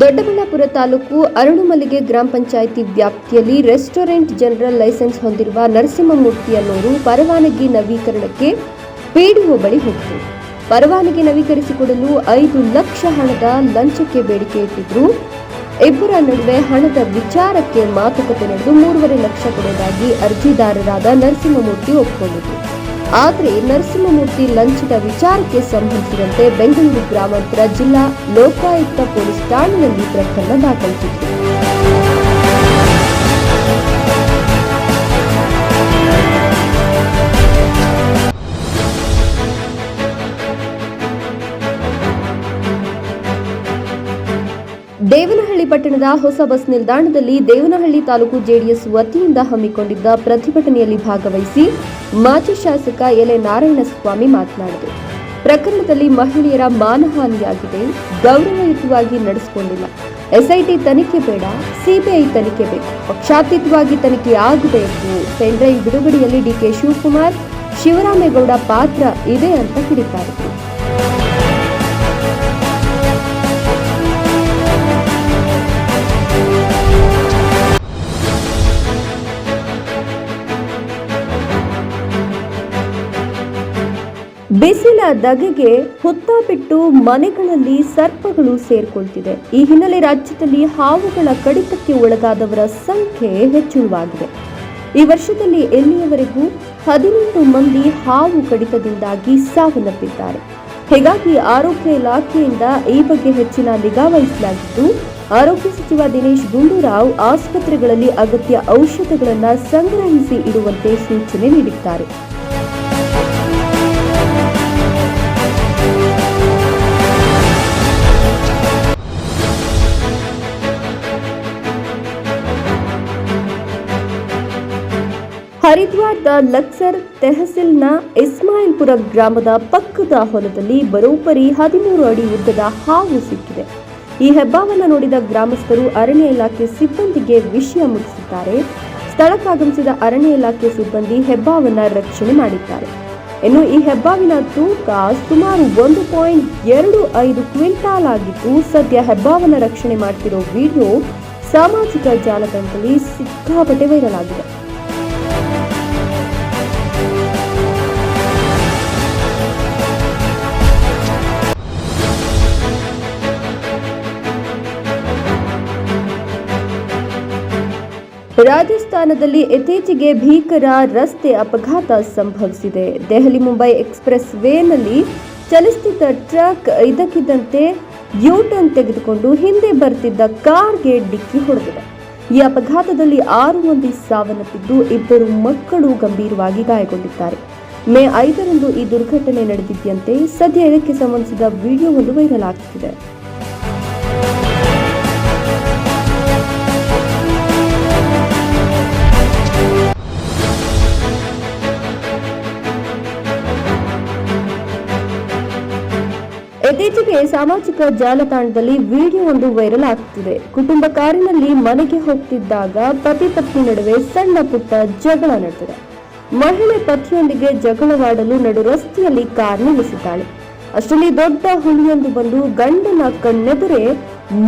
ದೊಡ್ಡಬಳ್ಳಾಪುರ ತಾಲೂಕು ಅರಳುಮಲ್ಲಿಗೆ ಗ್ರಾಮ ಪಂಚಾಯಿತಿ ವ್ಯಾಪ್ತಿಯಲ್ಲಿ restaurant general licence ಹೊಂದಿರುವ ನರಸಿಂಹಮೂರ್ತಿ ಅನ್ನೋರು ಪರವಾನಗಿ ನವೀಕರಣಕ್ಕೆ ಪಿಡಿಒ ಬಳಿ ಹೋಗಿದ್ರು. ಪರವಾನಗಿ ನವೀಕರಿಸಿಕೊಡಲು ಐದು ಲಕ್ಷ ಹಣದ ಲಂಚಕ್ಕೆ ಬೇಡಿಕೆ ಇಟ್ಟಿದ್ರು. ಇಬ್ಬರ ನಡುವೆ ಹಣದ ವಿಚಾರಕ್ಕೆ ಮಾತುಕತೆ ನಡೆದು ಮೂರುವರೆ ಲಕ್ಷ ಕೊಡುವುದಾಗಿ ಅರ್ಜಿದಾರರಾದ ನರಸಿಂಹಮೂರ್ತಿ ಒಪ್ಪಿಕೊಂಡಿದ್ರು ಆದರೆ ನರಸಿಂಹಮೂರ್ತಿ ಲಂಚದ ವಿಚಾರಕ್ಕೆ ಸಂಬಂಧಿಸಿದಂತೆ ಬೆಂಗಳೂರು ಗ್ರಾಮಾಂತರ ಜಿಲ್ಲಾ ಲೋಕಾಯುಕ್ತ ಪೊಲೀಸ್ ಠಾಣೆಯಲ್ಲಿ ಪ್ರಕರಣ ದಾಖಲಿಸಿತ್ತು ದೇವನಹಳ್ಳಿ ಪಟ್ಟಣದ ಹೊಸ ಬಸ್ ನಿಲ್ದಾಣದಲ್ಲಿ ದೇವನಹಳ್ಳಿ ತಾಲೂಕು ಜೆಡಿಎಸ್ ವತಿಯಿಂದ ಹಮ್ಮಿಕೊಂಡಿದ್ದ ಪ್ರತಿಭಟನೆಯಲ್ಲಿ ಭಾಗವಹಿಸಿ ಮಾಜಿ ಶಾಸಕ ಎಲೆ ನಾರಾಯಣಸ್ವಾಮಿ ಮಾತನಾಡಿದರು. ಪ್ರಕರಣದಲ್ಲಿ ಮಹಿಳೆಯರ ಮಾನಹಾನಿಯಾಗಿದೆ, ಗೌರವಯುತವಾಗಿ ನಡೆಸಿಕೊಂಡಿಲ್ಲ. ಎಸ್ಐಟಿ ತನಿಖೆ ಬೇಡ, ಸಿಬಿಐ ತನಿಖೆ ಬೇಕು. ಪಕ್ಷಾತೀತವಾಗಿ ತನಿಖೆ ಆಗಬೇಕು ಪೆನ್ಡ್ರೈವ್ ಬಿಡುಗಡೆಯಲ್ಲಿ ಡಿಕೆ ಶಿವಕುಮಾರ್, ಶಿವರಾಮೇಗೌಡ ಪಾತ್ರ ಇದೆ ಅಂತ ಕಿಡಿಕಾರಿದರು. ಬಿಸಿಲ ದಗೆಗೆ ಹುತ್ತ ಬಿಟ್ಟು ಮನೆಗಳಲ್ಲಿ ಸರ್ಪಗಳು ಸೇರ್ಕೊಳ್ತಿದೆ. ಈ ಹಿನ್ನೆಲೆ ರಾಜ್ಯದಲ್ಲಿ ಹಾವುಗಳ ಕಡಿತಕ್ಕೆ ಒಳಗಾದವರ ಸಂಖ್ಯೆ ಹೆಚ್ಚಳವಾಗಿದೆ ಈ ವರ್ಷದಲ್ಲಿ ಎಲ್ಲಿಯವರೆಗೂ ಹದಿನೆಂಟು ಮಂದಿ ಹಾವು ಕಡಿತದಿಂದಾಗಿ ಸಾವನ್ನಪ್ಪಿದ್ದಾರೆ. ಹೀಗಾಗಿ ಆರೋಗ್ಯ ಇಲಾಖೆಯಿಂದ ಈ ಬಗ್ಗೆ ಹೆಚ್ಚಿನ ನಿಗಾ ವಹಿಸಲಾಗಿದ್ದು, ಆರೋಗ್ಯ ಸಚಿವ ದಿನೇಶ್ ಗುಂಡೂರಾವ್ ಆಸ್ಪತ್ರೆಗಳಲ್ಲಿ ಅಗತ್ಯ ಔಷಧಗಳನ್ನು ಸಂಗ್ರಹಿಸಿ ಇಡುವಂತೆ ಸೂಚನೆ ನೀಡಿದ್ದಾರೆ. ಹರಿದ್ವಾರದ ಲಕ್ಸರ್ ತೆಹಸಿಲ್ನ ಇಸ್ಮಾಯಿಲ್ಪುರ ಗ್ರಾಮದ ಪಕ್ಕದ ಹೊಲದಲ್ಲಿ ಬರೋಬ್ಬರಿ ಹದಿಮೂರು ಅಡಿ ಉದ್ದದ ಹಾವು ಸಿಕ್ಕಿದೆ. ಈ ಹೆಬ್ಬಾವನ್ನು ನೋಡಿದ ಗ್ರಾಮಸ್ಥರು ಅರಣ್ಯ ಇಲಾಖೆ ಸಿಬ್ಬಂದಿಗೆ ವಿಷಯ ಮುಟ್ಟಿಸಿದ್ದಾರೆ. ಸ್ಥಳಕ್ಕಾಗಮಿಸಿದ ಅರಣ್ಯ ಇಲಾಖೆ ಸಿಬ್ಬಂದಿ ಹೆಬ್ಬಾವನ್ನು ರಕ್ಷಣೆ ಮಾಡಿದ್ದಾರೆ. ಇನ್ನು ಈ ಹೆಬ್ಬಾವಿನ ತೂಕ ಸುಮಾರು ಒಂದು ಪಾಯಿಂಟ್ ಎರಡು ಐದು ಕ್ವಿಂಟಾಲ್ ಆಗಿದ್ದು, ಸದ್ಯ ಹೆಬ್ಬಾವನ್ನು ರಕ್ಷಣೆ ಮಾಡ್ತಿರೋ ವಿಡಿಯೋ ಸಾಮಾಜಿಕ ಜಾಲತಾಣದಲ್ಲಿ ಸಿಕ್ಕಾಪಟ್ಟೆ ವೈರಲ್ ಆಗಿದೆ. ರಾಜಸ್ಥಾನದಲ್ಲಿ ಇತ್ತೀಚೆಗೆ ಭೀಕರ ರಸ್ತೆ ಅಪಘಾತ ಸಂಭವಿಸಿದೆ. ದೆಹಲಿ ಮುಂಬೈ ಎಕ್ಸ್ಪ್ರೆಸ್ ವೇನಲ್ಲಿ ಚಲಿಸುತ್ತಿದ್ದ ಟ್ರಕ್ ಇದಕ್ಕಿದ್ದಂತೆ ಯೂಟರ್ನ್ ತೆಗೆದುಕೊಂಡು ಹಿಂದೆ ಬರ್ತಿದ್ದ ಕಾರ್ಗೆ ಡಿಕ್ಕಿ ಹೊಡೆದಿದೆ. ಈ ಅಪಘಾತದಲ್ಲಿ ಆರು ಮಂದಿ ಸಾವನ್ನಪ್ಪಿದ್ದು ಇಬ್ಬರು ಮಕ್ಕಳು ಗಂಭೀರವಾಗಿ ಗಾಯಗೊಂಡಿದ್ದಾರೆ. ಮೇ ಐದರಂದು ಈ ದುರ್ಘಟನೆ ನಡೆದಿದ್ದಂತೆ ಸದ್ಯ ಇದಕ್ಕೆ ಸಂಬಂಧಿಸಿದ ವಿಡಿಯೋವೊಂದು ವೈರಲ್ ಆಗ್ತಿದೆ. ಇತ್ತೀಚೆಗೆ ಸಾಮಾಜಿಕ ಜಾಲತಾಣದಲ್ಲಿ ವಿಡಿಯೋ ಒಂದು ವೈರಲ್ ಆಗ್ತಿದೆ. ಕುಟುಂಬ ಕಾರಿನಲ್ಲಿ ಮನೆಗೆ ಹೋಗ್ತಿದ್ದಾಗ ಪತಿ ಪತ್ನಿ ನಡುವೆ ಸಣ್ಣ ಪುಟ್ಟ ಜಗಳ ನಡೆದಿದೆ. ಮಹಿಳೆ ಪತಿಯೊಂದಿಗೆ ಜಗಳವಾಡಲು ನಡು ರಸ್ತೆಯಲ್ಲಿ ಕಾರ್ ನಿಲ್ಲಿಸಿದ್ದಾಳೆ. ಅಷ್ಟರಲ್ಲಿ ದೊಡ್ಡ ಹುಲಿಯೊಂದು ಬಂದು ಗಂಡನ ಕಣ್ಣೆದುರೇ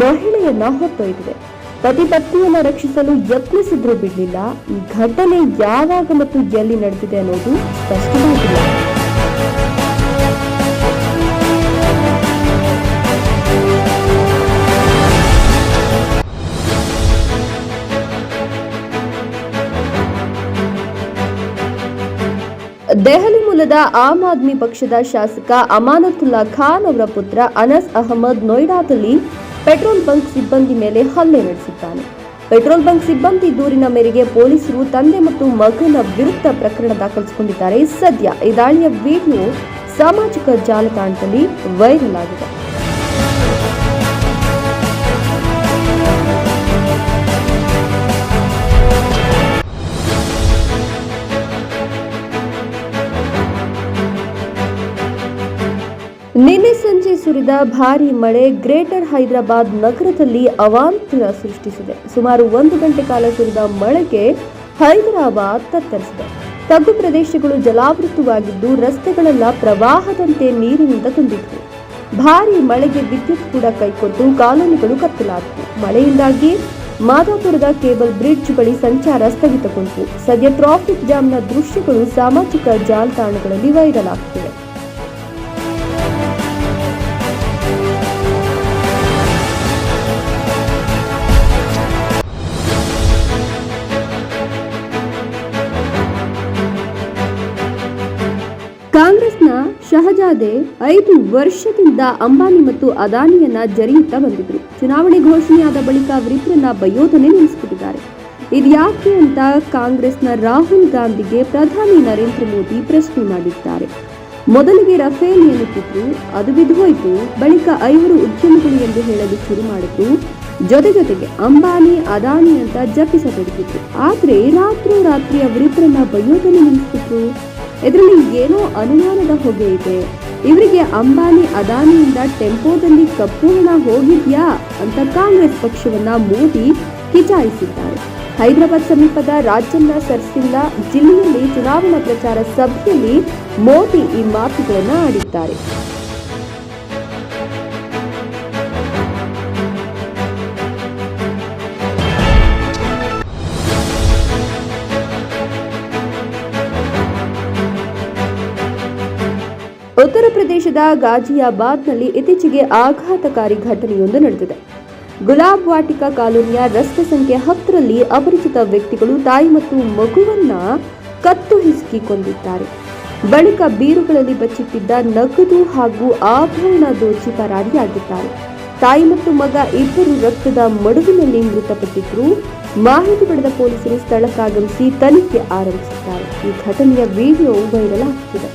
ಮಹಿಳೆಯನ್ನ ಹೊತ್ತೊಯ್ದಿದೆ. ಪತಿ ಪತ್ನಿಯನ್ನ ರಕ್ಷಿಸಲು ಯತ್ನಿಸಿದ್ರೂ ಬಿಡಲಿಲ್ಲ. ಈ ಘಟನೆ ಯಾವಾಗ ಮತ್ತು ಎಲ್ಲಿ ನಡೆದಿದೆ ಅನ್ನೋದು ಸ್ಪಷ್ಟವಾಗಿಲ್ಲ. ದೆಹಲಿ ಮೂಲದ ಆಮ್ ಆದ್ಮಿ ಪಕ್ಷದ ಶಾಸಕ ಅಮಾನತುಲ್ಲಾ ಖಾನ್ ಅವರ ಪುತ್ರ ಅನಸ್ ಅಹಮದ್ ನೋಯ್ಡಾದಲ್ಲಿ ಪೆಟ್ರೋಲ್ ಬಂಕ್ ಸಿಬ್ಬಂದಿ ಮೇಲೆ ಹಲ್ಲೆ ನಡೆಸಿದ್ದಾನೆ. ಪೆಟ್ರೋಲ್ ಬಂಕ್ ಸಿಬ್ಬಂದಿ ದೂರಿನ ಮೇರೆಗೆ ಪೊಲೀಸರು ತಂದೆ ಮತ್ತು ಮಗನ ವಿರುದ್ಧ ಪ್ರಕರಣ ದಾಖಲಿಸಿಕೊಂಡಿದ್ದಾರೆ. ಸದ್ಯ ಈ ದಾಳಿಯ ವಿಡಿಯೋ ಸಾಮಾಜಿಕ ಜಾಲತಾಣದಲ್ಲಿ ವೈರಲ್ ಆಗಿದೆ. ನಿನ್ನೆ ಸಂಜೆ ಸುರಿದ ಭಾರಿ ಮಳೆ ಗ್ರೇಟರ್ ಹೈದರಾಬಾದ್ ನಗರದಲ್ಲಿ ಅವಾಂತರ ಸೃಷ್ಟಿಸಿದೆ. ಸುಮಾರು ಒಂದು ಗಂಟೆ ಕಾಲ ಸುರಿದ ಮಳೆಗೆ ಹೈದರಾಬಾದ್ ತತ್ತರಿಸಿದೆ. ತಗ್ಗು ಪ್ರದೇಶಗಳು ಜಲಾವೃತವಾಗಿದ್ದು ರಸ್ತೆಗಳೆಲ್ಲ ಪ್ರವಾಹದಂತೆ ನೀರಿನಿಂದ ತುಂಬಿತ್ತು ಭಾರಿ ಮಳೆಗೆ ವಿದ್ಯುತ್ ಕೂಡ ಕೈಕೊಟ್ಟು ಕಾಲೋನಿಗಳು ಕತ್ತಲಾದವು. ಮಳೆಯಿಂದಾಗಿ ಮಾದಾಪುರದ ಕೇಬಲ್ ಬ್ರಿಡ್ಜ್ ಬಳಿ ಸಂಚಾರ ಸ್ಥಗಿತಗೊಂಡಿತು. ಸದ್ಯ ಟ್ರಾಫಿಕ್ ಜಾಮ್ನ ದೃಶ್ಯಗಳು ಸಾಮಾಜಿಕ ಜಾಲತಾಣಗಳಲ್ಲಿ ವೈರಲ್ ಆಗ್ತಿವೆ. ಶಹಜಾದೆ ಐದು ವರ್ಷದಿಂದ ಅಂಬಾನಿ ಮತ್ತು ಅದಾನಿಯನ್ನ ಜರಿಯುತ್ತಾ ಬಂದಿದ್ರು. ಚುನಾವಣೆ ಘೋಷಣೆಯಾದ ಬಳಿಕ ಅವರಿಬ್ಬರನ್ನ ಬಯೋಧನೆ ನಿಲ್ಲಿಸಿಬಿಟ್ಟಿದ್ದಾರೆ. ಇದ್ಯಾಕೆ ಅಂತ ಕಾಂಗ್ರೆಸ್ನ ರಾಹುಲ್ ಗಾಂಧಿಗೆ ಪ್ರಧಾನಿ ನರೇಂದ್ರ ಮೋದಿ ಪ್ರಶ್ನೆ ಮಾಡಿದ್ದಾರೆ. ಮೊದಲಿಗೆ ರಫೇಲ್ ಎನ್ನುತ್ತಿದ್ರು, ಅದು ಬಿದ್ದೋಯ್ತು ಬಳಿಕ ಐವರು ಉದ್ಯಮಿಗಳು ಎಂದು ಹೇಳಲು ಶುರು ಮಾಡಿತು ಜೊತೆ ಜೊತೆಗೆ ಅಂಬಾನಿ, ಅದಾನಿ ಅಂತ ಜಪಿಸತೊಡಗಿದ್ರು ಆದ್ರೆ ರಾತ್ರೋರಾತ್ರಿ ಅವರಿಬ್ಬರನ್ನ ಬಯೋಧನೆ ನಿಲ್ಲಿಸಿಬಿಟ್ರು. ಇದರಲ್ಲಿ ಏನೋ ಅನುಮಾನದ ಹೊಗೆ ಇದೆ. ಇವರಿಗೆ ಅಂಬಾನಿ, ಅದಾನಿಯಿಂದ ಟೆಂಪೋದಲ್ಲಿ ಕಪ್ಪು ಹಣ ಹೋಗಿದ್ಯಾ ಅಂತ ಕಾಂಗ್ರೆಸ್ ಪಕ್ಷವನ್ನ ಮೋದಿ ಕಿಚಾಯಿಸಿದ್ದಾರೆ. ಹೈದರಾಬಾದ್ ಸಮೀಪದ ರಾಜನ್ನ ಸರ್ಸಿಲ್ಲ ಜಿಲ್ಲೆಯಲ್ಲಿ ಚುನಾವಣಾ ಪ್ರಚಾರ ಸಭೆಯಲ್ಲಿ ಮೋದಿ ಈ ಮಾತುಗಳನ್ನು ಆಡಿದ್ದಾರೆ. ಉತ್ತರ ಪ್ರದೇಶದ ಗಾಜಿಯಾಬಾದ್ನಲ್ಲಿ ಇತ್ತೀಚೆಗೆ ಆಘಾತಕಾರಿ ಘಟನೆಯೊಂದು ನಡೆದಿದೆ. ಗುಲಾಬ್ ವಾಟಿಕಾ ಕಾಲೋನಿಯ ರಸ್ತೆ ಸಂಖ್ಯೆ ಹತ್ತರಲ್ಲಿ ಅಪರಿಚಿತ ವ್ಯಕ್ತಿಗಳು ತಾಯಿ ಮತ್ತು ಮಗುವನ್ನ ಕತ್ತು ಹಿಸುಕಿ ಕೊಂದಿದ್ದಾರೆ ಬಳಿಕ ಬೀರುಗಳಲ್ಲಿ ಬಚ್ಚಿಟ್ಟಿದ್ದ ನಗದು ಹಾಗೂ ಆಭರಣ ದೋಚಿ ಪರಾರಿಯಾಗಿದ್ದಾರೆ. ತಾಯಿ ಮತ್ತು ಮಗ ಇಬ್ಬರು ರಕ್ತದ ಮಡುವಿನಲ್ಲಿ ಮೃತಪಟ್ಟಿದ್ರು ಮಾಹಿತಿ ಪಡೆದ ಪೊಲೀಸರು ಸ್ಥಳಕ್ಕಾಗಮಿಸಿ ತನಿಖೆ ಆರಂಭಿಸಿದ್ದಾರೆ. ಈ ಘಟನೆಯ ವಿಡಿಯೋ ವೈರಲ್ ಆಗ್ತಿದೆ.